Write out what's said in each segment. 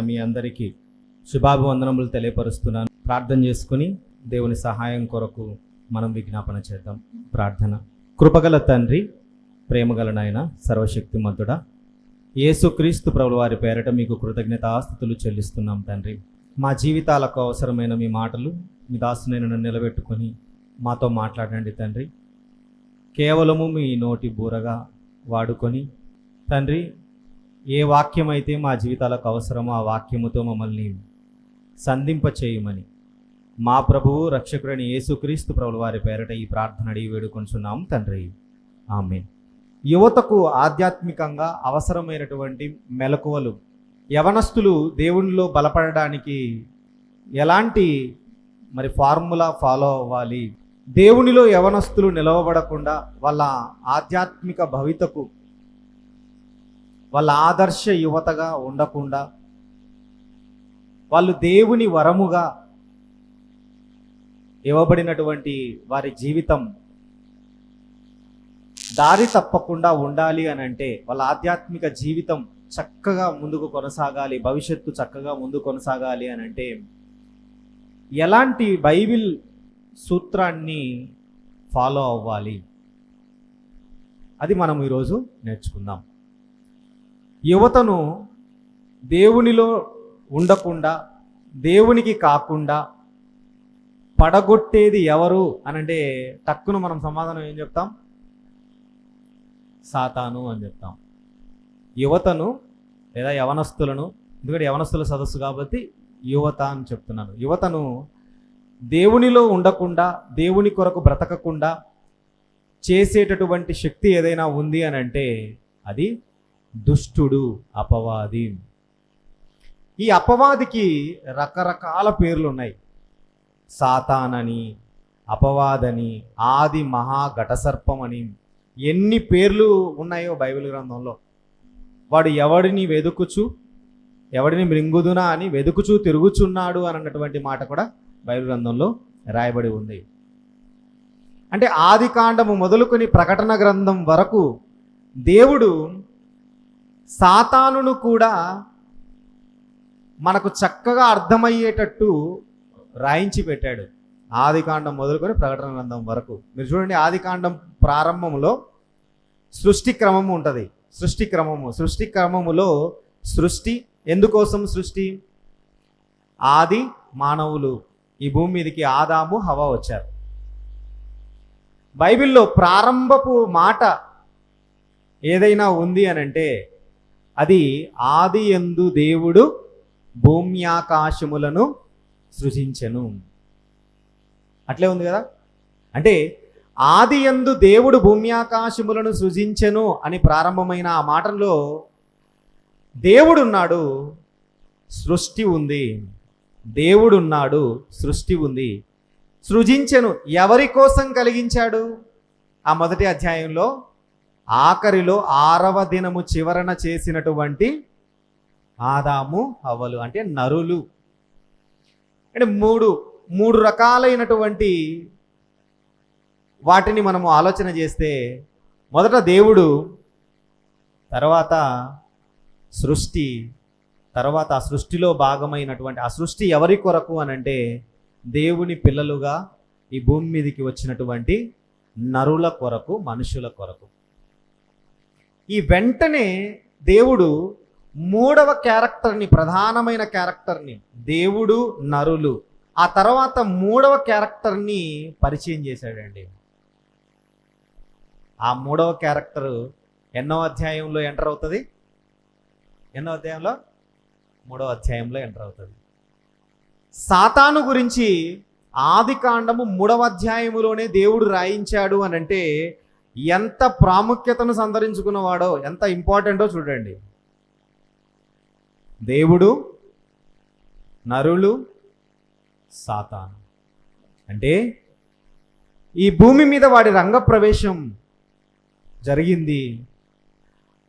మీ అందరికీ శుభాభివందనములు తెలియపరుస్తున్నాను. ప్రార్థన చేసుకుని దేవుని సహాయం కొరకు మనం విజ్ఞాపన చేద్దాం. ప్రార్థన. కృపగల తండ్రి ప్రేమగల నాయన సర్వశక్తిమంతుడా యేసుక్రీస్తు ప్రభుల వారి పేరట మీకు కృతజ్ఞత కృతజ్ఞతాస్థుతులు చెల్లిస్తున్నాం తండ్రి. మా జీవితాలకు అవసరమైన మీ మాటలు మీ దాసునైన నన్ను నిలబెట్టుకొని మాతో మాట్లాడండి తండ్రి. కేవలము మీ నోటి బూరగా వాడుకొని తండ్రి ఏ వాక్యం అయితే మా జీవితాలకు అవసరమో ఆ వాక్యముతో మమ్మల్ని సంధింప చేయమని మా ప్రభువు రక్షకుడని యేసుక్రీస్తు ప్రభుల వారి పేరట ఈ ప్రార్థన అడిగి వేడుకొంచున్నాం తండ్రి. ఆమె యువతకు ఆధ్యాత్మికంగా అవసరమైనటువంటి మెలకువలు యవనస్తులు దేవునిలో బలపడడానికి ఎలాంటి మరి ఫార్ములా ఫాలో అవ్వాలి? దేవునిలో యవనస్తులు నిలవబడకుండా వాళ్ళ ఆధ్యాత్మిక భవితకు వాళ్ళ ఆదర్శ యువతగా ఉండకుండా వాళ్ళు దేవుని వరముగా ఇవ్వబడినటువంటి వారి జీవితం దారి తప్పకుండా ఉండాలి అని అంటే వాళ్ళ ఆధ్యాత్మిక జీవితం చక్కగా ముందుకు కొనసాగాలి భవిష్యత్తు చక్కగా ముందు కొనసాగాలి అని అంటే ఎలాంటి బైబిల్ సూత్రాన్ని ఫాలో అవ్వాలి? అది మనం ఈరోజు నేర్చుకుందాం. యువతను దేవునిలో ఉండకుండా దేవునికి కాకుండా పడగొట్టేది ఎవరు అని అంటే మనం సమాధానం ఏం చెప్తాం? సాతాను అని చెప్తాం. యువతను లేదా యవనస్తులను ఎందుకంటే యవనస్తుల సదస్సు కాబట్టి యువత అని చెప్తున్నాను. యువతను దేవునిలో ఉండకుండా దేవుని కొరకు బ్రతకకుండా చేసేటటువంటి శక్తి ఏదైనా ఉంది అని అంటే అది దుష్టుడు అపవాది. ఈ అపవాదికి రకరకాల పేర్లు ఉన్నాయి సాతానని అపవాదని ఆది మహా ఘటసర్పం అని ఎన్ని పేర్లు ఉన్నాయో బైబిల్ గ్రంథంలో. వాడు ఎవడిని వెదుకుచు ఎవడిని మృంగుదునా అని వెదుకుచూ తిరుగుచున్నాడు అని అన్నటువంటి మాట కూడా బైబిల్ గ్రంథంలో రాయబడి ఉంది. అంటే ఆది కాండము మొదలుకొని ప్రకటన గ్రంథం వరకు దేవుడు సాతానును కూడా మనకు చక్కగా అర్థమయ్యేటట్టు రాయించి పెట్టాడు. ఆదికాండం మొదలుకొని ప్రకటన గ్రంథం వరకు. మీరు చూడండి ఆదికాండం ప్రారంభంలో సృష్టి క్రమము ఉంటుంది. సృష్టి క్రమము. సృష్టి క్రమములో సృష్టి ఎందుకోసం సృష్టి? ఆది మానవులు. ఈ భూమి మీదకి ఆదాము హవా వచ్చారు. బైబిల్లో ప్రారంభపు మాట ఏదైనా ఉంది అని అంటే అది ఆది ఎందు దేవుడు భూమ్యాకాశములను సృజించెను. అట్లే ఉంది కదా? అంటే ఆది ఎందు దేవుడు భూమ్యాకాశములను సృజించెను అని ప్రారంభమైన ఆ మాటల్లో దేవుడున్నాడు సృష్టి ఉంది. దేవుడున్నాడు సృష్టి ఉంది. సృజించెను ఎవరి కోసం కలిగించాడు? ఆ మొదటి అధ్యాయంలో ఆఖరిలో ఆరవ దినము చివరన చేసినటువంటి ఆదాము హవ్వలు అంటే నరులు. అంటే మూడు మూడు రకాలైనటువంటి వాటిని మనము ఆలోచన చేస్తే మొదట దేవుడు తర్వాత సృష్టి తర్వాత ఆ సృష్టిలో భాగమైనటువంటి ఆ సృష్టి ఎవరి కొరకు అని అంటే దేవుని పిల్లలుగా ఈ భూమి మీదకి వచ్చినటువంటి నరుల కొరకు మనుషుల కొరకు. ఈ వెంటనే దేవుడు మూడవ క్యారెక్టర్ని ప్రధానమైన క్యారెక్టర్ని దేవుడు నరులు ఆ తర్వాత మూడవ క్యారెక్టర్ని పరిచయం చేశాడండి. ఆ మూడవ క్యారెక్టర్ ఎన్నో అధ్యాయంలో ఎంటర్ అవుతుంది? ఎన్నో అధ్యాయంలో? మూడవ అధ్యాయంలో ఎంటర్ అవుతుంది. సాతాను గురించి ఆది కాండము మూడవ అధ్యాయములోనే దేవుడు రాయించాడు అని అంటే ఎంత ప్రాముఖ్యతను సంతరించుకున్నవాడో ఎంత ఇంపార్టెంటో చూడండి. దేవుడు నరులు సాతాను. అంటే ఈ భూమి మీద వాడి రంగప్రవేశం జరిగింది.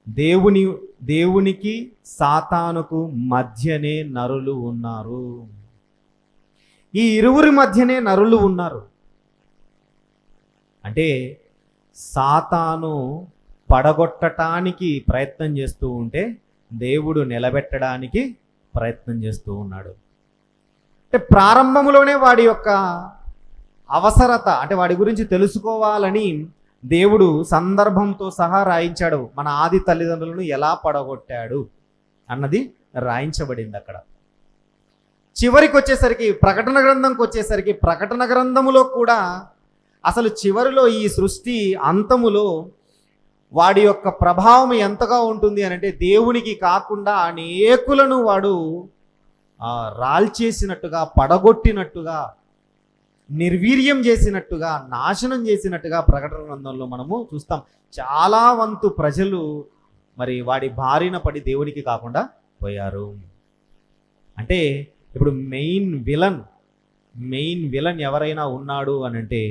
దేవుని దేవునికి సాతానుకు మధ్యనే నరులు ఉన్నారు. ఈ ఇరువురి మధ్యనే నరులు ఉన్నారు. అంటే సాతాను పడగొట్టటానికి ప్రయత్నం చేస్తూ ఉంటే దేవుడు నిలబెట్టడానికి ప్రయత్నం చేస్తూ ఉన్నాడు. అంటే ప్రారంభంలోనే వాడి యొక్క అవసరత అంటే వాడి గురించి తెలుసుకోవాలని దేవుడు సందర్భంతో సహా రాయించాడు. మన ఆది తల్లిదండ్రులను ఎలా పడగొట్టాడు అన్నది రాయించబడింది అక్కడ. చివరికి వచ్చేసరికి ప్రకటన గ్రంథంకి వచ్చేసరికి ప్రకటన గ్రంథములో కూడా అసలు చివరిలో ఈ సృష్టి అంతములో వాడి యొక్క ప్రభావం ఎంతగా ఉంటుంది అని అంటే దేవునికి కాకుండా అనేకులను వాడు రాల్చేసినట్టుగా పడగొట్టినట్టుగా నిర్వీర్యం చేసినట్టుగా నాశనం చేసినట్టుగా ప్రకటన గ్రంథంలో మనము చూస్తాం. చాలా వంతు ప్రజలు మరి వాడి బారిన పడి దేవునికి కాకుండా పోయారు. అంటే ఇప్పుడు మెయిన్ విలన్ మెయిన్ విలన్ ఎవరైనా ఉన్నాడు అని అంటే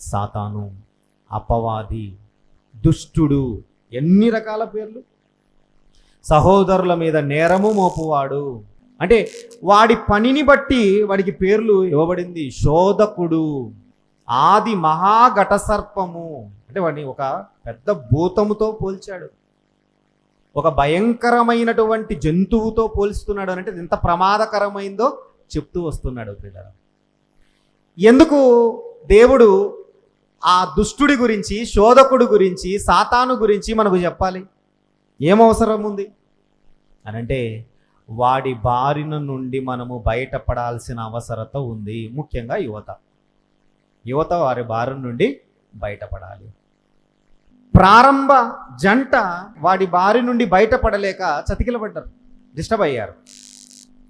సాతాను అపవాది దుష్టుడు ఎన్ని రకాల పేర్లు? సహోదరుల మీద నేరము మోపువాడు. అంటే వాడి పనిని బట్టి వాడికి పేర్లు ఇవ్వబడింది శోధకుడు ఆది మహాఘట సర్పము. అంటే వాడిని ఒక పెద్ద భూతముతో పోల్చాడు. ఒక భయంకరమైనటువంటి జంతువుతో పోల్స్తున్నాడు అని అంటే ఎంత ప్రమాదకరమైందో చెప్తూ వస్తున్నాడు పిల్లలు ఎందుకు దేవుడు ఆ దుష్టుడి గురించి శోధకుడి గురించి సాతాను గురించి మనకు చెప్పాలి. ఏం అవసరం ఉంది అనంటే వాడి బారిన నుండి మనము బయటపడాల్సిన అవసరత ఉంది. ముఖ్యంగా యువత. యువత వారి బారిన నుండి బయటపడాలి. ప్రారంభ జంట వాడి బారి నుండి బయటపడలేక చతికిలబడ్డారు. డిస్టర్బ్ అయ్యారు.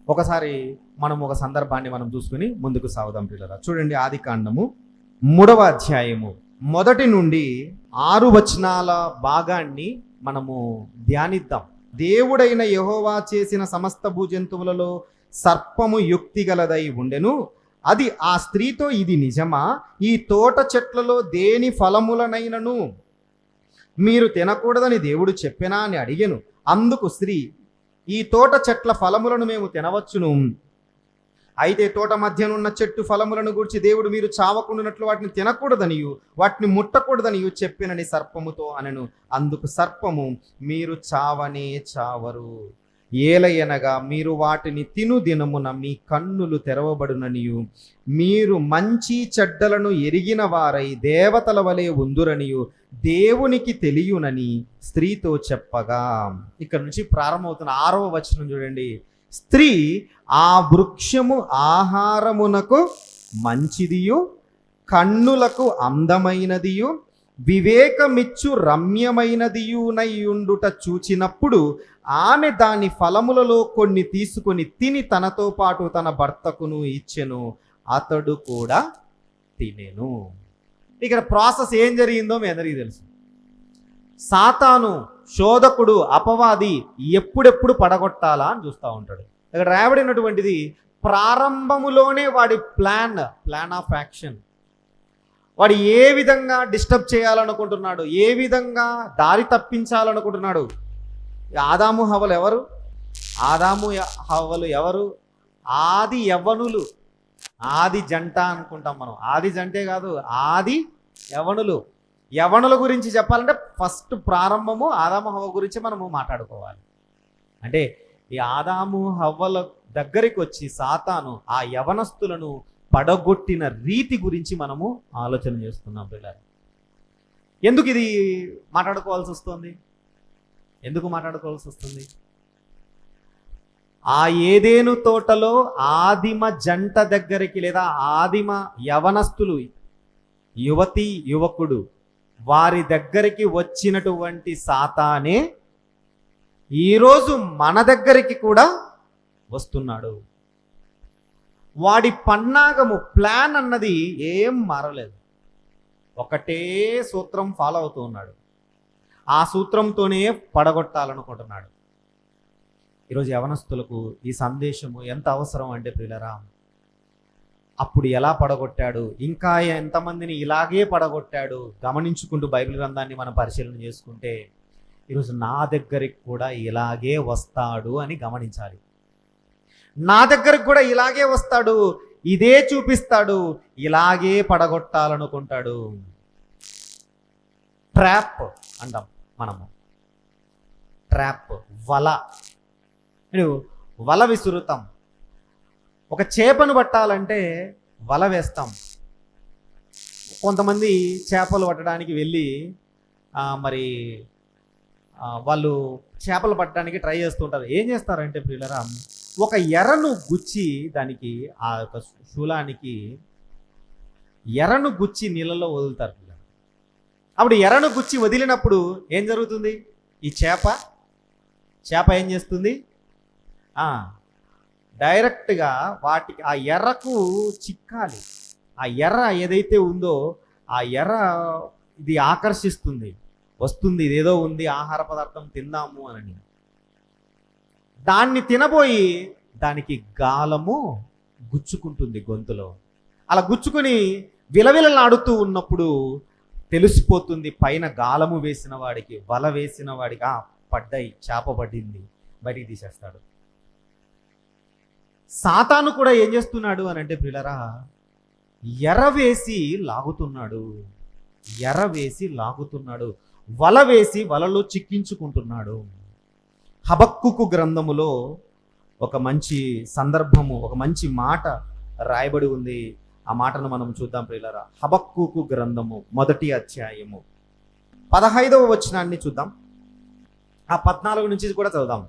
ఒకసారి మనం ఒక సందర్భాన్ని మనం చూసుకుని ముందుకు సాగుదాం పిల్లరా చూడండి ఆది కాండము. మూడవ అధ్యాయము. మొదటి నుండి ఆరు వచనాల భాగాన్ని మనము ధ్యానిద్దాం. దేవుడైన యహోవా చేసిన సమస్త భూజంతువులలో సర్పము యుక్తి గలదై ఉండెను. అది ఆ స్త్రీతో ఇది నిజమా? ఈ తోట చెట్లలో దేని ఫలములనైనను? మీరు తినకూడదని దేవుడు చెప్పినా అని అడిగెను. అందుకు స్త్రీ ఈ తోట చెట్ల ఫలములను మేము తినవచ్చును. అయితే తోట మధ్యనున్న చెట్టు ఫలములను గురించి దేవుడు మీరు చావకుండానట్లు వాటిని తినకూడదనియు వాటిని ముట్టకూడదనియు చెప్పినని సర్పముతో అనను. అందుకు సర్పము మీరు చావనే చావరు. ఏలయనగా మీరు వాటిని తిను దినమున మీ కన్నులు తెరవబడుననియు. మీరు మంచి చెడ్డలను ఎరిగిన వారై దేవతల వలె ఉందురనియు. దేవునికి తెలియనని స్త్రీతో చెప్పగా. ఇక్కడ నుంచి ప్రారంభమవుతున్న ఆరవ వచనం చూడండి. స్త్రీ ఆ వృక్షము ఆహారమునకు మంచిదియు కన్నులకు అందమైనదియు వివేకమిచ్చు రమ్యమైనదియునయుండుట చూచినప్పుడు ఆమె దాని ఫలములలో కొన్ని తీసుకొని తిని తనతో పాటు తన భర్తకును ఇచ్చెను అతడు కూడా తినెను. ఇక్కడ ప్రాసెస్ ఏం జరిగిందో మీ అందరికీ తెలుసు. సాతాను శోధకుడు అపవాది ఎప్పుడెప్పుడు పడగొట్టాలా అని చూస్తూ ఉంటాడు. ఇక్కడ రాయబడినటువంటిది ప్రారంభములోనే వాడి ప్లాన్ ప్లాన్ ఆఫ్ యాక్షన్ వాడు ఏ విధంగా డిస్టర్బ్ చేయాలనుకుంటున్నాడు ఏ విధంగా దారి తప్పించాలనుకుంటున్నాడు? ఆదాము హవలు ఎవరు? ఆదాము హవలు ఎవరు? ఆది యవ్వనులు ఆది జంట అనుకుంటాం మనం. ఆది జంటే కాదు ఆది యవనులు. యవనుల గురించి చెప్పాలంటే ఫస్ట్ ప్రారంభము ఆదాము హవ్వ గురించి మనము మాట్లాడుకోవాలి. అంటే ఈ ఆదాము హవ్వల దగ్గరికి వచ్చి సాతాను ఆ యవనస్తులను పడగొట్టిన రీతి గురించి మనము ఆలోచన చేస్తున్నాం పిల్లలు. ఎందుకు ఇది మాట్లాడుకోవాల్సి వస్తుంది? ఎందుకు మాట్లాడుకోవాల్సి వస్తుంది? ఆ ఏదేను తోటలో ఆదిమ జంట దగ్గరికి లేదా ఆదిమ యవనస్తులు యువతి యువకుడు వారి దగ్గరికి వచ్చినటువంటి సాతానే ఈరోజు మన దగ్గరికి కూడా వస్తున్నాడు. వాడి పన్నాగము ప్లాన్ అన్నది ఏం మారలేదు. ఒకటే సూత్రం ఫాలో అవుతూ ఉన్నాడు. ఆ సూత్రంతోనే పడగొట్టాలనుకుంటున్నాడు. ఈరోజు యవనస్తులకు ఈ సందేశము ఎంత అవసరం అంటే ప్రియులరా అప్పుడు ఎలా పడగొట్టాడు ఇంకా ఎంతమందిని ఇలాగే పడగొట్టాడు గమనించుకుంటూ బైబిల్ గ్రంథాన్ని మనం పరిశీలన చేసుకుంటే ఈరోజు నా దగ్గరికి కూడా ఇలాగే వస్తాడు అని గమనించాలి. నా దగ్గరకు కూడా ఇలాగే వస్తాడు ఇదే చూపిస్తాడు ఇలాగే పడగొట్టాలనుకుంటాడు. ట్రాప్ అంటాం మనము. ట్రాప్ వల. వల విసురుతాం. ఒక చేపను పట్టాలంటే వల వేస్తాం. కొంతమంది చేపలు పట్టడానికి వెళ్ళి మరి వాళ్ళు చేపలు పట్టడానికి ట్రై చేస్తుంటారు ఏం చేస్తారంటే ప్రియులరా ఒక ఎర్రను గుచ్చి దానికి ఆ యొక్క శూలానికి ఎర్రను గుచ్చి నీళ్ళలో వదులుతారు పిల్లలు అప్పుడు ఎర్రను గుచ్చి వదిలినప్పుడు ఏం జరుగుతుంది? ఈ చేప చేప ఏం చేస్తుంది? డైరెక్ట్గా వాటికి ఆ ఎర్రకు చిక్కాలి. ఆ ఎర్ర ఏదైతే ఉందో ఆ ఎర్ర ఇది ఆకర్షిస్తుంది. వస్తుంది ఇదేదో ఉంది ఆహార పదార్థం తిందాము అని దాన్ని తినబోయి దానికి గాలము గుచ్చుకుంటుంది గొంతులో. అలా గుచ్చుకొని విలవిలలాడుతూ ఉన్నప్పుడు తెలిసిపోతుంది పైన గాలము వేసిన వాడికి వల వేసిన వాడికి ఆ పడ్డాయి చేప పడింది బయటికి తీసేస్తాడు. సాతాను కూడా ఏం చేస్తున్నాడు అని అంటే పిల్లరా ఎర్ర వేసి లాగుతున్నాడు ఎర్ర వేసి లాగుతున్నాడు. వల వేసి వలలో చిక్కించుకుంటున్నాడు. హబక్కుకు గ్రంథములో ఒక మంచి సందర్భము ఒక మంచి మాట రాయబడి ఉంది. ఆ మాటను మనం చూద్దాం ప్రియులరా. హబక్కుకు గ్రంథము మొదటి అధ్యాయము. పదహైదవ వచనాన్ని చూద్దాం. ఆ పద్నాలుగు నుంచి కూడా చదువుదాం.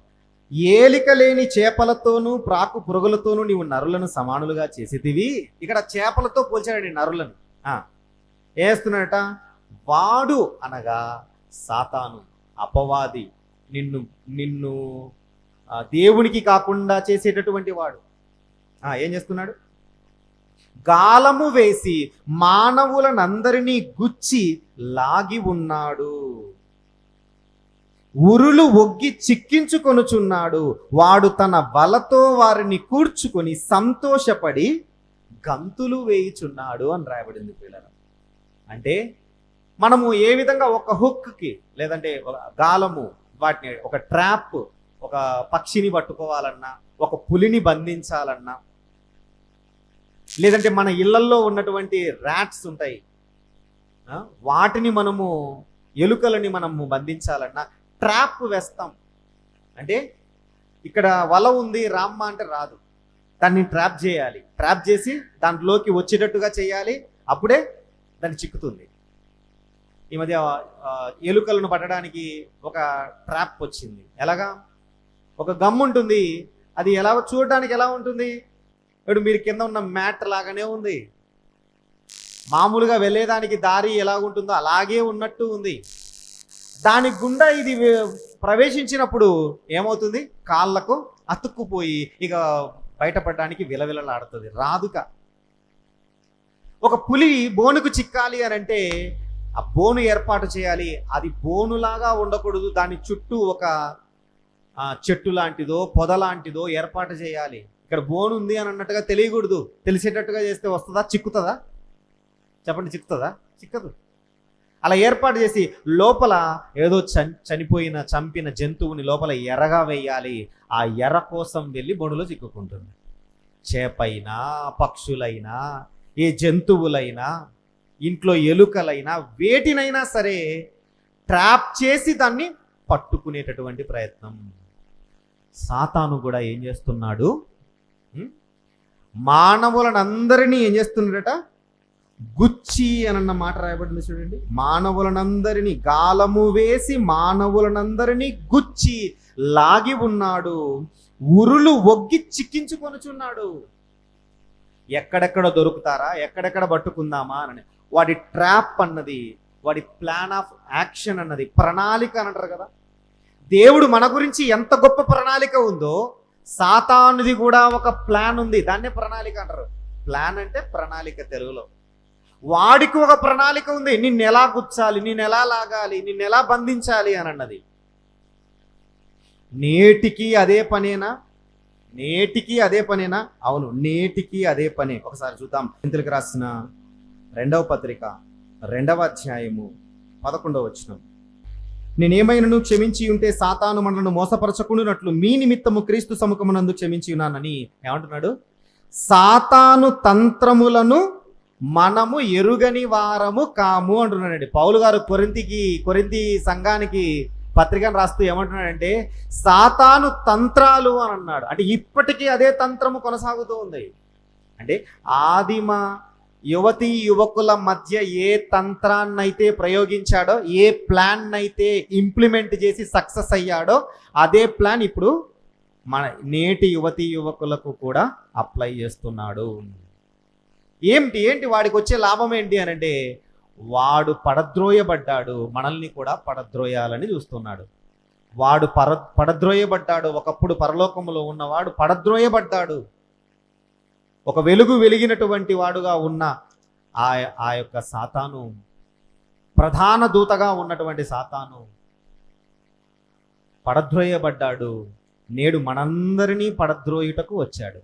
ఏలిక లేని చేపలతోనూ ప్రాకు పురుగులతోనూ నీవు నరులను సమానులుగా చేసేదివి ఇక్కడ చేపలతో పోల్చాడండి నరులను. ఆ, ఏస్తున్నాడట వాడు అనగా సాతాను అపవాది నిన్ను నిన్ను దేవునికి కాకుండా చేసేటటువంటి వాడు. ఏం చేస్తున్నాడు? గాలము వేసి మానవులనందరినీ గుచ్చి లాగి ఉన్నాడు. ఉరులు ఒగ్గి చిక్కించుకొనుచున్నాడు. వాడు తన వలతో వారిని కూర్చుకొని సంతోషపడి గంతులు వేయుచున్నాడు అని రాయబడింది పిల్లలు. అంటే మనము ఏ విధంగా ఒక హుక్కి లేదంటే గాలము వాటిని ఒక ట్రాప్ ఒక పక్షిని పట్టుకోవాలన్నా ఒక పులిని బంధించాలన్నా లేదంటే మన ఇళ్ళల్లో ఉన్నటువంటి ర్యాట్స్ ఉంటాయి. వాటిని మనము ఎలుకలని మనము బంధించాలన్నా ట్రాప్ వేస్తాం. అంటే ఇక్కడ వల ఉంది రామ్మ అంటే రాదు. దాన్ని ట్రాప్ చేయాలి. ట్రాప్ చేసి దాంట్లోకి వచ్చేటట్టుగా చేయాలి. అప్పుడే దాన్ని చిక్కుతుంది. ఈ మధ్య ఎలుకలను పట్టడానికి ఒక ట్రాప్ వచ్చింది. ఎలాగా? ఒక గమ్ ఉంటుంది. అది ఎలా చూడడానికి ఎలా ఉంటుంది? ఇప్పుడు మీరు కింద ఉన్న మ్యాట్ లాగానే ఉంది. మామూలుగా వెళ్ళేదానికి దారి ఎలా ఉంటుందో అలాగే ఉన్నట్టు ఉంది. దాని గుండా ఇది ప్రవేశించినప్పుడు ఏమవుతుంది? కాళ్ళకు అతుక్కుపోయి ఇక బయటపడడానికి విలవిలలాడుతుంది. రాదుక. ఒక పులి బోనుకు చిక్కాలి అని అంటే ఆ బోను ఏర్పాటు చేయాలి. అది బోనులాగా ఉండకూడదు. దాని చుట్టూ ఒక చెట్టు లాంటిదో పొద లాంటిదో ఏర్పాటు చేయాలి. ఇక్కడ బోన్ ఉంది అని అన్నట్టుగా తెలియకూడదు. తెలిసేటట్టుగా చేస్తే వస్తుందా? చిక్కుతుందా? చెప్పండి చిక్కుతుందా? చిక్కదు. అలా ఏర్పాటు చేసి లోపల ఏదో చనిపోయిన చంపిన జంతువుని లోపల ఎర్రగా వేయాలి. ఆ ఎర్ర కోసం వెళ్ళి బొడులో చిక్కుకుంటుంది. చేపైనా పక్షులైనా ఏ జంతువులైనా ఇంట్లో ఎలుకలైనా వేటినైనా సరే ట్రాప్ చేసి దాన్ని పట్టుకునేటటువంటి ప్రయత్నం. సాతాను కూడా ఏం చేస్తున్నాడు? మానవులనందరినీ ఏం చేస్తున్నాడట? గుచ్చి అనన్న మాట రాయబడింది చూడండి. మానవులనందరినీ గాలము వేసి మానవులనందరినీ గుచ్చి లాగి ఉన్నాడు. ఉరులు ఒగ్గి చిక్కించుకొనుచున్నాడు. ఎక్కడెక్కడ దొరుకుతారా? ఎక్కడెక్కడ పట్టుకుందామా? అని. వాడి ట్రాప్ అన్నది వాడి ప్లాన్ ఆఫ్ యాక్షన్ అన్నది ప్రణాళిక అని అంటారు కదా. దేవుడు మన గురించి ఎంత గొప్ప ప్రణాళిక ఉందో సాతానుది కూడా ఒక ప్లాన్ ఉంది. దాన్నే ప్రణాళిక అంటారు. ప్లాన్ అంటే ప్రణాళిక తెలుగులో. వాడికి ఒక ప్రణాళిక ఉంది. నిన్ను ఎలా గుచ్చాలి నిన్ను ఎలా లాగాలి నిన్ను ఎలా బంధించాలి అని అన్నది. నేటికి అదే పనేనా? నేటికి అదే పనేనా? అవును నేటికి అదే పనే. ఒకసారి చూద్దాం. ఇంతలకు రాసిన? రెండవ పత్రిక రెండవ అధ్యాయము పదకొండవ వచనం. నేనేమైనను క్షమించి ఉంటే సాతాను మనలను మోసపరచకుండానట్లు మీ నిమిత్తము క్రీస్తు సముఖమునందు క్షమించి ఉన్నానని ఏమంటున్నాడు? సాతాను తంత్రములను మనము ఎరుగని వారము కాము అంటున్నాడండి. పౌలు గారు కొరింతికి కొరింతి సంఘానికి పత్రికను రాస్తూ ఏమంటున్నాడంటే సాతాను తంత్రాలు అని అన్నాడు. అంటే ఇప్పటికీ అదే తంత్రము కొనసాగుతూ ఉంది. అంటే ఆదిమ యువతి యువకుల మధ్య ఏ తంత్రాన్నైతే ప్రయోగించాడో ఏ ప్లాన్ అయితే ఇంప్లిమెంట్ చేసి సక్సెస్ అయ్యాడో అదే ప్లాన్ ఇప్పుడు మన నేటి యువతి యువకులకు కూడా అప్లై చేస్తున్నాడు. ఏంటి ఏంటి? వాడికి వచ్చే లాభం ఏంటి అని అంటే వాడు పడద్రోయబడ్డాడు మనల్ని కూడా పడద్రోయాలని చూస్తున్నాడు. వాడు పర పడద్రోయబడ్డాడు ఒకప్పుడు పరలోకంలో ఉన్నవాడు పడద్రోయబడ్డాడు. ఒక వెలుగు వెలిగినటువంటి వాడుగా ఉన్న ఆ ఆ యొక్క సాతాను ప్రధాన దూతగా ఉన్నటువంటి సాతాను పడద్రోయబడ్డాడు. నేడు మనందరినీ పడద్రోయుటకు వచ్చాడు.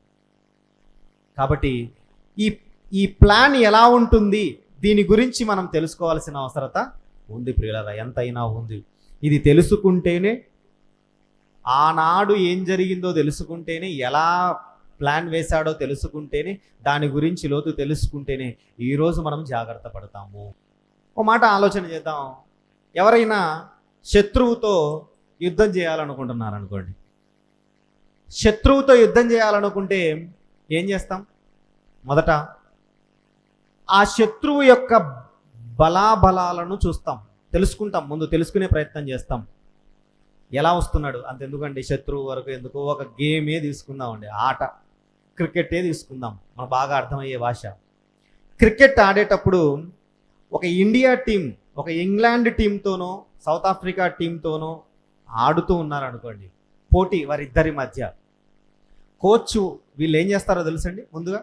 కాబట్టి ఈ ఈ ప్లాన్ ఎలా ఉంటుంది? దీని గురించి మనం తెలుసుకోవాల్సిన అవసరత ఉంది ప్రియులరా ఎంతైనా ఉంది. ఇది తెలుసుకుంటేనే ఆనాడు ఏం జరిగిందో తెలుసుకుంటేనే ఎలా ప్లాన్ వేశాడో తెలుసుకుంటేనే దాని గురించి లోతు తెలుసుకుంటేనే ఈరోజు మనం జాగ్రత్త పడతాము. ఒక మాట ఆలోచన చేద్దాం. ఎవరైనా శత్రువుతో యుద్ధం చేయాలనుకుంటున్నారు అనుకోండి. శత్రువుతో యుద్ధం చేయాలనుకుంటే ఏం చేస్తాం? మొదట ఆ శత్రువు యొక్క బలాబలాలను చూస్తాం. తెలుసుకుంటాం. ముందు తెలుసుకునే ప్రయత్నం చేస్తాం. ఎలా వస్తున్నాడు? అంతెందుకండి శత్రువు వరకు ఎందుకు ఒక గేమే తీసుకుందామండి. ఆట. క్రికెటే తీసుకుందాం. మనకు బాగా అర్థమయ్యే భాష. క్రికెట్ ఆడేటప్పుడు ఒక ఇండియా టీం ఒక ఇంగ్లాండ్ టీంతోనో సౌత్ ఆఫ్రికా టీంతోనో ఆడుతూ ఉన్నారనుకోండి పోటీ వారిద్దరి మధ్య. కోచ్ వీళ్ళు ఏం చేస్తారో తెలుసండి ముందుగా?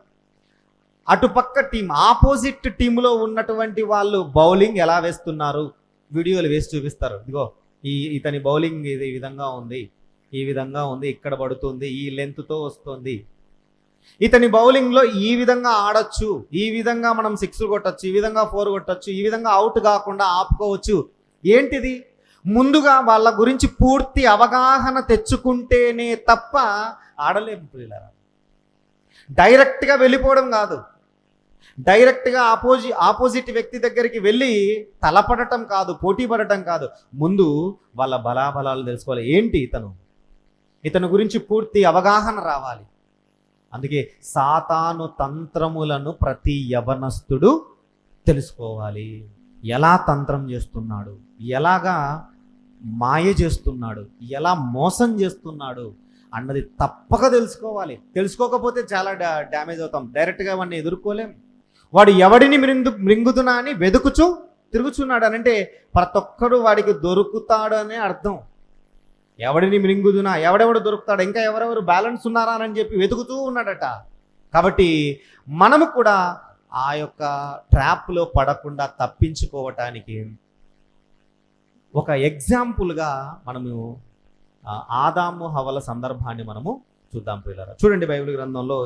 అటుపక్క టీం ఆపోజిట్ టీంలో ఉన్నటువంటి వాళ్ళు బౌలింగ్ ఎలా వేస్తున్నారు? వీడియోలు వేసి చూపిస్తారు. ఇదిగో ఈ ఇతని బౌలింగ్ ఇది ఈ విధంగా ఉంది ఈ విధంగా ఉంది ఇక్కడ పడుతుంది ఈ లెంత్తో వస్తుంది. ఇతని బౌలింగ్లో ఈ విధంగా ఆడొచ్చు ఈ విధంగా మనం సిక్స్ కొట్టచ్చు ఈ విధంగా ఫోర్ కొట్టచ్చు ఈ విధంగా అవుట్ కాకుండా ఆపుకోవచ్చు. ఏంటిది? ముందుగా వాళ్ళ గురించి పూర్తి అవగాహన తెచ్చుకుంటేనే తప్ప ఆడలేము పిల్లరా డైరెక్ట్గా వెళ్ళిపోవడం కాదు. డైరెక్ట్గా ఆపోజి ఆపోజిట్ వ్యక్తి దగ్గరికి వెళ్ళి తలపడటం కాదు పోటీ పడటం కాదు. ముందు వాళ్ళ బలాబలాలు తెలుసుకోవాలి. ఏంటి ఇతను? ఇతను గురించి పూర్తి అవగాహన రావాలి. అందుకే సాతాను తంత్రములను ప్రతి యవనస్తుడు తెలుసుకోవాలి. ఎలా తంత్రం చేస్తున్నాడు? ఎలాగా మాయ చేస్తున్నాడు? ఎలా మోసం చేస్తున్నాడు? అన్నది తప్పక తెలుసుకోవాలి. తెలుసుకోకపోతే చాలా డా డ్యామేజ్ అవుతాం. డైరెక్ట్గా వాడిని ఎదుర్కోలేం. వాడు ఎవడిని మృంగు మృంగుతున్నా అని వెతుకుచూ తిరుగుచున్నాడు అని అంటే ప్రతి ఒక్కడు వాడికి దొరుకుతాడు అనే అర్థం. ఎవడిని మింగుదునా? ఎవడెవడు దొరుకుతాడు? ఇంకా ఎవరెవరు బ్యాలెన్స్ ఉన్నారా అని చెప్పి వెతుకుతూ ఉన్నాడట. కాబట్టి మనము కూడా ఆ యొక్క ట్రాప్లో పడకుండా తప్పించుకోవటానికి ఒక ఎగ్జాంపుల్గా మనము ఆదాము హవల సందర్భాన్ని మనము చూద్దాం పిల్లరా చూడండి బైబిల్ గ్రంథంలో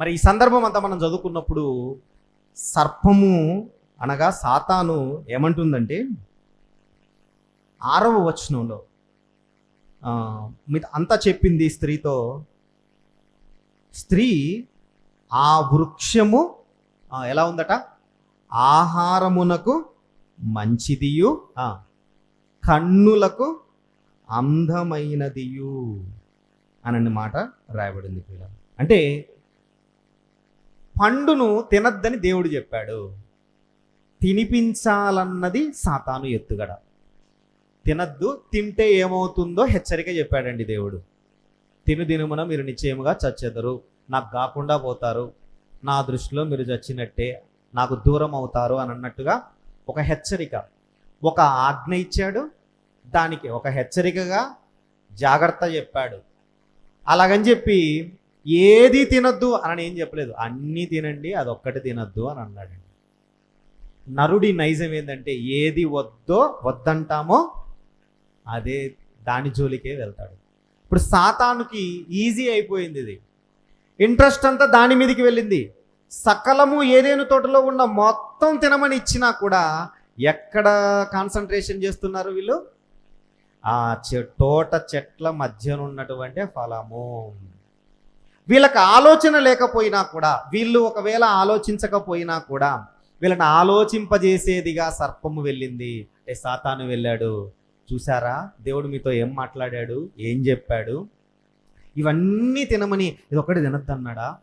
మరి ఈ సందర్భం అంతా మనం చదువుకున్నప్పుడు సర్పము అనగా సాతాను ఏమంటుందంటే ఆరవ వచనంలో మీద అంతా చెప్పింది స్త్రీతో. స్త్రీ ఆ వృక్షము ఎలా ఉందట? ఆహారమునకు మంచిదియు కన్నులకు అందమైనదియు అనని మాట రాయబడింది పిల్లలు అంటే పండును తినద్దని దేవుడు చెప్పాడు. తినిపించాలన్నది సాతాను ఎత్తుగడ. తినద్దు తింటే ఏమవుతుందో హెచ్చరిక చెప్పాడండి దేవుడు. తిను దినుమున మీరు నిశ్చయముగా చచ్చెదరు. నాకు కాకుండా పోతారు. నా దృష్టిలో మీరు చచ్చినట్టే నాకు దూరం అవుతారు అని అన్నట్టుగా ఒక హెచ్చరిక. ఒక ఆజ్ఞ ఇచ్చాడు. దానికి ఒక హెచ్చరికగా జాగ్రత్త చెప్పాడు. అలాగని చెప్పి ఏది తినద్దు అని ఏం చెప్పలేదు. అన్నీ తినండి అదొక్కటి తినద్దు అని అన్నాడండి. నరుడి నైజం ఏంటంటే ఏది వద్దో వద్దంటామో అదే దాని జోలికే వెళ్తాడు. ఇప్పుడు సాతానుకి ఈజీ అయిపోయింది ఇది. ఇంట్రెస్ట్ అంతా దాని మీదకి వెళ్ళింది. సకలము ఏదేను తోటలో ఉన్న మొత్తం తినమని ఇచ్చినా కూడా ఎక్కడ కాన్సన్ట్రేషన్ చేస్తున్నారు వీళ్ళు? ఆ చె తోట చెట్ల మధ్యన ఉన్నటువంటి ఫలము. వీళ్ళకి ఆలోచన లేకపోయినా కూడా వీళ్ళు ఒకవేళ ఆలోచించకపోయినా కూడా వీళ్ళని ఆలోచింపజేసేదిగా సర్పము వెళ్ళింది. అంటే సాతాను వెళ్ళాడు. చూసారా దేవుడు మీతో ఏం మాట్లాడాడు? ఏం చెప్పాడు? ఇవన్నీ తినమని ఇది ఒకటి తినద్దు అన్నాడా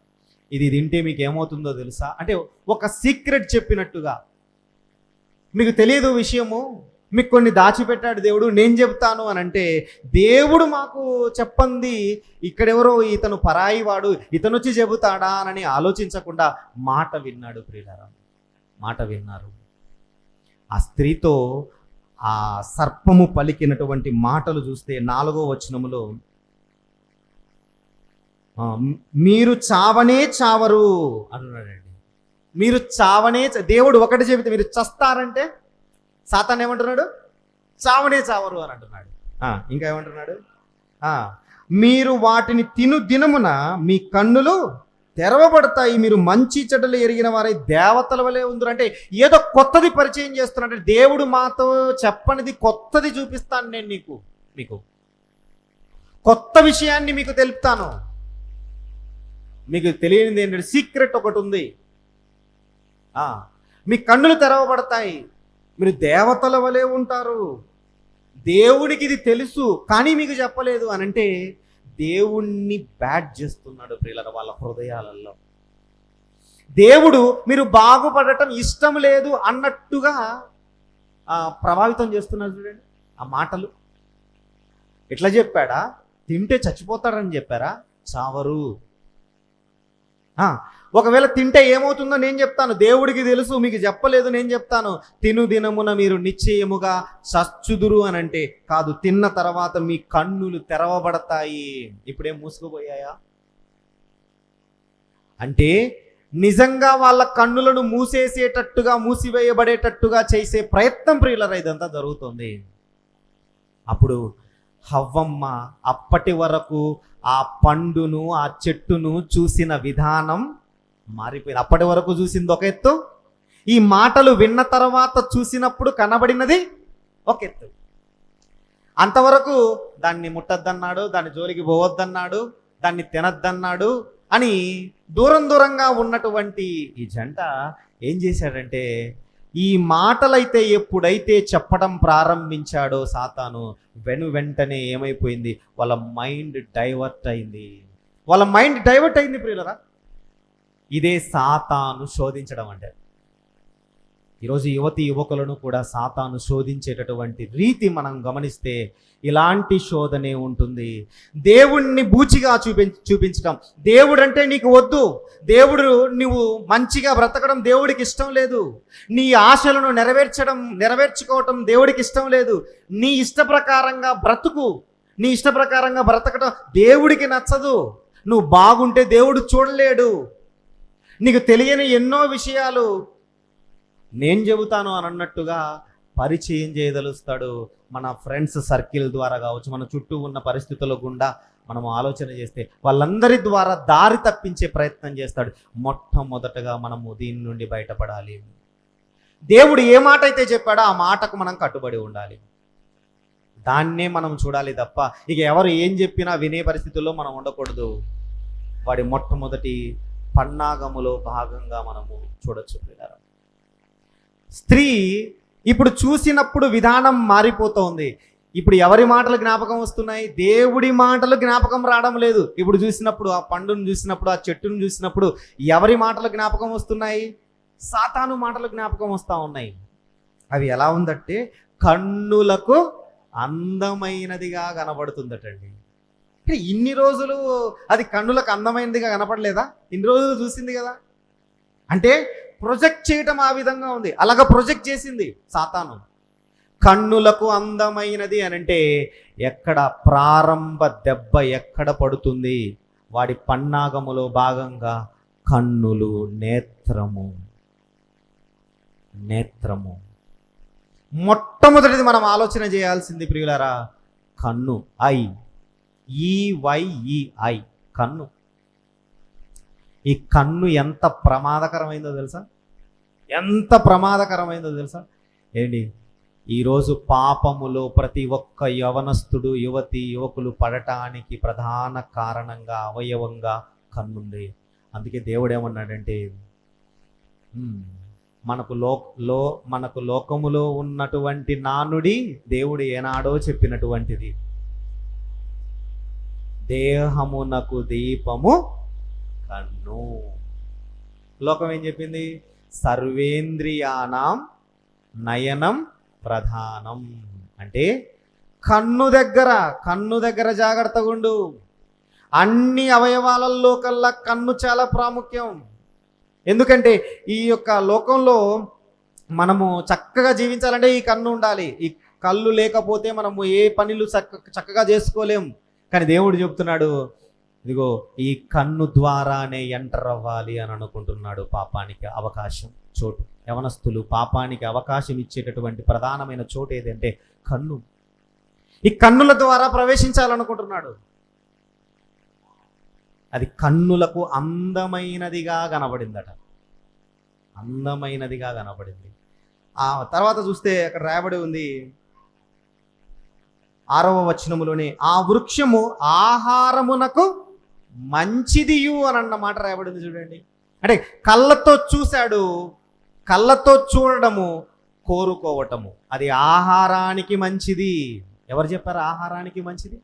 ఇది తింటే మీకు ఏమవుతుందో తెలుసా? అంటే ఒక సీక్రెట్ చెప్పినట్టుగా. మీకు తెలియదు విషయము? మీకు కొన్ని దాచిపెట్టాడు దేవుడు నేను చెప్తాను అని అంటే దేవుడు మాకు చెప్పంది ఇక్కడెవరో ఇతను పరాయి వాడు ఇతను వచ్చి చెబుతాడా అని ఆలోచించకుండా మాట విన్నాడు ప్రియులారా. మాట విన్నారు. ఆ స్త్రీతో ఆ సర్పము పలికినటువంటి మాటలు చూస్తే నాలుగో వచనములో మీరు చావనే చావరు అంటున్నాడండి మీరు చావనే దేవుడు ఒకటి చెబితే మీరు చస్తారంటే సాతాన్ ఏమంటున్నాడు? చావనే చావరు అని అంటున్నాడు. ఇంకా ఏమంటున్నాడు? మీరు వాటిని తిను దినమున మీ కన్నులు తెరవబడతాయి. మీరు మంచి చెడ్డలు ఎరిగిన వారై దేవతల వలె ఉందరు. అంటే ఏదో కొత్తది పరిచయం చేస్తున్నాడు దేవుడు మాతో చెప్పనిది కొత్తది చూపిస్తాను నేను నీకు. మీకు. కొత్త విషయాన్ని మీకు తెలుపుతాను. మీకు తెలియనిది ఏంటంటే సీక్రెట్ ఒకటి ఉంది. మీ కన్నులు తెరవబడతాయి. మీరు దేవతల వలె ఉంటారు. దేవుడికి ఇది తెలుసు కానీ మీకు చెప్పలేదు అని అంటే దేవుణ్ణి బ్యాట్ చేస్తున్నాడు ప్రియుల వాళ్ళ హృదయాలలో. దేవుడు మీరు బాగుపడటం ఇష్టం లేదు అన్నట్టుగా ప్రభావితం చేస్తున్నారు చూడండి ఆ మాటలు. ఎట్లా చెప్పాడా? తింటే చచ్చిపోతాడని చెప్పారా? చావరు. ఒకవేళ తింటే ఏమవుతుందో నేను చెప్తాను. దేవుడికి తెలుసు మీకు చెప్పలేదు నేను చెప్తాను. తిను దినమున మీరు నిశ్చయముగా సచ్చుదురు అని అంటే కాదు తిన్న తర్వాత మీ కన్నులు తెరవబడతాయి. ఇప్పుడేం మూసుకుపోయాయా? అంటే నిజంగా వాళ్ళ కన్నులను మూసేసేటట్టుగా మూసివేయబడేటట్టుగా చేసే ప్రయత్నం ప్రియులరా ఇదంతా జరుగుతుంది. అప్పుడు హవ్వమ్మ అప్పటి వరకు ఆ పండును ఆ చెట్టును చూసిన విధానం మారిపోయింది. అప్పటి వరకు చూసింది ఒక ఎత్తు. ఈ మాటలు విన్న తర్వాత చూసినప్పుడు కనబడినది ఒక ఎత్తు. అంతవరకు దాన్ని ముట్టద్దన్నాడు దాని జోలికి పోవద్దన్నాడు దాన్ని తినద్దన్నాడు అని దూరం దూరంగా ఉన్నటువంటి ఈ జంట ఏం చేశాడంటే ఈ మాటలైతే ఎప్పుడైతే చెప్పడం ప్రారంభించాడో సాతాను వెను వెంటనే ఏమైపోయింది? వాళ్ళ మైండ్ డైవర్ట్ అయింది. వాళ్ళ మైండ్ డైవర్ట్ అయింది ప్రియులరా? ఇదే సాతాను శోధించడం అంటే. ఈరోజు యువతి యువకులను కూడా సాతాను శోధించేటటువంటి రీతి మనం గమనిస్తే ఇలాంటి శోధనే ఉంటుంది. దేవుణ్ణి బూచిగా చూపి చూపించడం దేవుడు అంటే నీకు వద్దు. దేవుడు నువ్వు మంచిగా బ్రతకడం దేవుడికి ఇష్టం లేదు. నీ ఆశలను నెరవేర్చడం నెరవేర్చుకోవటం దేవుడికి ఇష్టం లేదు. నీ ఇష్ట ప్రకారంగా బ్రతుకు. నీ ఇష్ట ప్రకారంగా బ్రతకడం దేవుడికి నచ్చదు. నువ్వు బాగుంటే దేవుడు చూడలేడు. నీకు తెలియని ఎన్నో విషయాలు నేను చెబుతాను అని అన్నట్టుగా పరిచయం చేయదలుస్తాడు మన ఫ్రెండ్స్ సర్కిల్ ద్వారా కావచ్చు మన చుట్టూ ఉన్న పరిస్థితుల గుండా మనం ఆలోచన చేస్తే వాళ్ళందరి ద్వారా దారి తప్పించే ప్రయత్నం చేస్తాడు. మొట్టమొదటగా మనము దీని నుండి బయటపడాలి. దేవుడు ఏ మాట అయితే చెప్పాడో ఆ మాటకు మనం కట్టుబడి ఉండాలి. దాన్నే మనం చూడాలి తప్ప ఇక ఎవరు ఏం చెప్పినా వినే పరిస్థితుల్లో మనం ఉండకూడదు. వాడి మొట్టమొదటి పన్నాగములో భాగంగా మనము చూడొచ్చు పిల్లరా స్త్రీ ఇప్పుడు చూసినప్పుడు విధానం మారిపోతోంది. ఇప్పుడు ఎవరి మాటలు జ్ఞాపకం వస్తున్నాయి? దేవుడి మాటలు జ్ఞాపకం రావడం లేదు. ఇప్పుడు చూసినప్పుడు ఆ పండును చూసినప్పుడు ఆ చెట్టును చూసినప్పుడు ఎవరి మాటలు జ్ఞాపకం వస్తున్నాయి? సాతాను మాటలు జ్ఞాపకం వస్తూ ఉన్నాయి. అవి ఎలా ఉందంటే కన్నులకు అందమైనదిగా కనబడుతుందటండి. అంటే ఇన్ని రోజులు అది కన్నులకు అందమైనదిగా కనపడలేదా? ఇన్ని రోజులు చూసింది కదా. అంటే ప్రొజెక్ట్ చేయటం ఆ విధంగా ఉంది. అలాగ ప్రొజెక్ట్ చేసింది సాతాను. కన్నులకు అందమైనది అని అంటే ఎక్కడ ప్రారంభ దెబ్బ ఎక్కడ పడుతుంది? వాడి పన్నాగములో భాగంగా కన్నులు నేత్రము. నేత్రము. మొట్టమొదటిది మనం ఆలోచన చేయాల్సింది ప్రియులారా కన్ను. ఐ ఈవైఈఐ కన్ను. ఈ కన్ను ఎంత ప్రమాదకరమైందో తెలుసా? ఎంత ప్రమాదకరమైందో తెలుసా? ఏంటి? ఈరోజు పాపములో ప్రతి ఒక్క యవనస్తుడు యువతి యువకులు పడటానికి ప్రధాన కారణంగా అవయవంగా కన్నుంది అందుకే దేవుడు ఏమన్నాడంటే మనకు లో లో మనకు లోకములో ఉన్నటువంటి నానుడి దేవుడు ఏనాడో చెప్పినటువంటిది. దేహమునకు దీపము కన్ను. లోకం ఏం చెప్పింది? సర్వేంద్రియానాం నయనం ప్రధానం. అంటే కన్ను దగ్గర కన్ను దగ్గర జాగ్రత్తగా ఉండు. అన్ని అవయవాలలో కల్లా కన్ను చాలా ప్రాముఖ్యం. ఎందుకంటే ఈ యొక్క లోకంలో మనము చక్కగా జీవించాలంటే ఈ కన్ను ఉండాలి. ఈ కళ్ళు లేకపోతే మనము ఏ పనులు చక్క చక్కగా చేసుకోలేం. కానీ దేవుడు చెప్తున్నాడు ఇదిగో ఈ కన్ను ద్వారానే ఎంటర్ అవ్వాలి అని అనుకుంటున్నాడు పాపానికి అవకాశం చోటు. యవనస్తులు పాపానికి అవకాశం ఇచ్చేటటువంటి ప్రధానమైన చోటు ఏదంటే కన్ను. ఈ కన్నుల ద్వారా ప్రవేశించాలనుకుంటున్నాడు. అది కన్నులకు అందమైనదిగా కనబడిందట. అందమైనదిగా కనబడింది. ఆ తర్వాత చూస్తే అక్కడ రాయబడి ఉంది ఆరవ వచనములోనే ఆ వృక్షము ఆహారమునకు మంచిదియు అని అన్న మాట రాయబడింది చూడండి. అంటే కళ్ళతో చూశాడు కళ్ళతో చూడడము కోరుకోవటము. అది ఆహారానికి మంచిది. ఎవరు చెప్పారు ఆహారానికి మంచిది?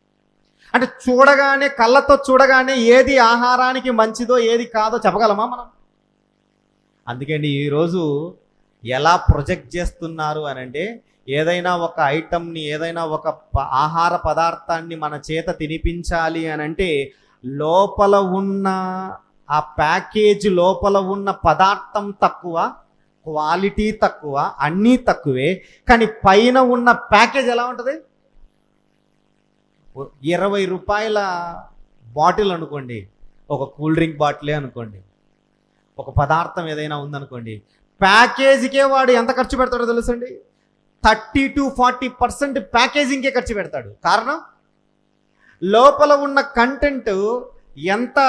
అంటే చూడగానే కళ్ళతో చూడగానే ఏది ఆహారానికి మంచిదో ఏది కాదో చెప్పగలమా మనం? అందుకండి ఈరోజు ఎలా ప్రొజెక్ట్ చేస్తున్నారు అని అంటే ఏదైనా ఒక ఐటమ్ని ఏదైనా ఒక ప- ఆహార పదార్థాన్ని మన చేత తినిపించాలి అని అంటే లోపల ఉన్న ఆ ప్యాకేజ్ లోపల ఉన్న పదార్థం తక్కువ క్వాలిటీ తక్కువ అన్నీ తక్కువే కానీ పైన ఉన్న ప్యాకేజ్ ఎలా ఉంటుంది? ఇరవై రూపాయల బాటిల్ అనుకోండి ఒక కూల్ డ్రింక్ బాటిలే అనుకోండి ఒక పదార్థం ఏదైనా ఉందనుకోండి ప్యాకేజీకే వాడు ఎంత ఖర్చు పెడతాడో తెలుసండి? థర్టీ టు ఫార్టీ పర్సెంట్ ప్యాకేజింగ్కే ఖర్చు పెడతాడు. కారణం? లోపల ఉన్న కంటెంట్ ఎంత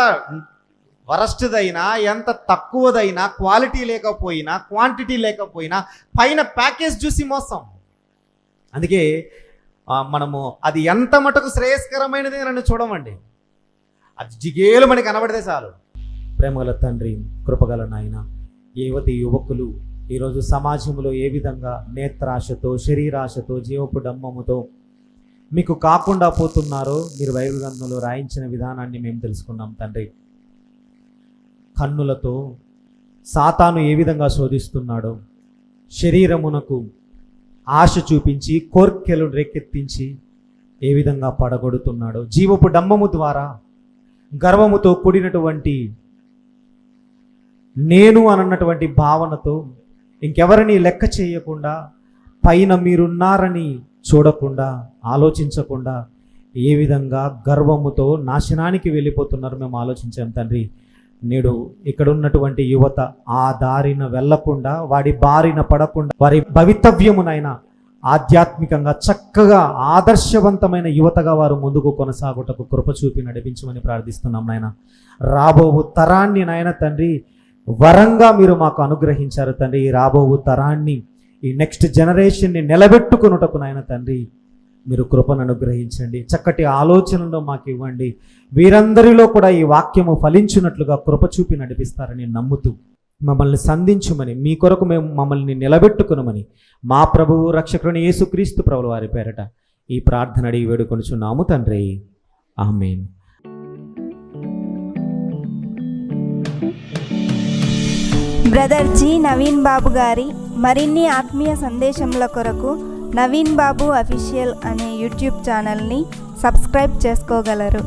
వరస్ట్దైనా ఎంత తక్కువదైనా క్వాలిటీ లేకపోయినా క్వాంటిటీ లేకపోయినా పైన ప్యాకేజ్ చూసి మోసం. అందుకే మనము అది ఎంత మటుకు శ్రేయస్కరమైనది నన్ను చూడమండి. అది జిగేలు మనకి కనబడితే చాలు. ప్రేమగల తండ్రి కృపగల నాయన యువతి యువకులు ఈరోజు సమాజంలో ఏ విధంగా నేత్రాశతో శరీరాశతో జీవపు డమ్మముతో మీకు కాకుండా పోతున్నారో మీరు బైబిల్ రాయించిన విధానాన్ని మేము తెలుసుకున్నాం తండ్రి. కన్నులతో సాతాను ఏ విధంగా శోధిస్తున్నాడో శరీరమునకు ఆశ చూపించి కోర్కెలు రేకెత్తించి ఏ విధంగా పడగొడుతున్నాడో జీవపు డమ్మము ద్వారా గర్వముతో కూడినటువంటి నేను అనన్నటువంటి భావనతో ఇంకెవరిని లెక్క చేయకుండా పైన మీరున్నారని చూడకుండా ఆలోచించకుండా ఏ విధంగా గర్వముతో నాశనానికి వెళ్ళిపోతున్నారు మేము ఆలోచించాం తండ్రి. నేడు ఇక్కడ ఉన్నటువంటి యువత ఆ దారిన వెళ్ళకుండా వాడి బారిన పడకుండా వారి భవితవ్యమునైనా ఆధ్యాత్మికంగా చక్కగా ఆదర్శవంతమైన యువతగా వారు ముందుకు కొనసాగుటకు కృప చూపి నడిపించమని ప్రార్థిస్తున్నాం నాయన. రాబోవు తరాన్ని నాయన తండ్రి వరంగా మీరు మాకు అనుగ్రహించారు తండ్రి. ఈ రాబోవు తరాన్ని ఈ నెక్స్ట్ జనరేషన్ని నిలబెట్టుకున్నటకు నాయన తండ్రి మీరు కృపను అనుగ్రహించండి. చక్కటి ఆలోచనలు మాకు ఇవ్వండి. వీరందరిలో కూడా ఈ వాక్యము ఫలించినట్లుగా కృప చూపి నడిపిస్తారని నమ్ముతూ మమ్మల్ని సంధించుమని మీ కొరకు మేము మమ్మల్ని నిలబెట్టుకునమని మా ప్రభువు రక్షకుని యేసుక్రీస్తు ప్రభుల వారి పేరట ఈ ప్రార్థన అడిగి వేడుకొనుచున్నాము తండ్రి. ఆమెన్. బ్రదర్ జి నవీన్ బాబు గారి మరిన్ని ఆత్మీయ సందేశముల కొరకు నవీన్ బాబు అఫీషియల్ అనే యూట్యూబ్ ఛానల్ని సబ్స్క్రైబ్ చేసుకోగలరు.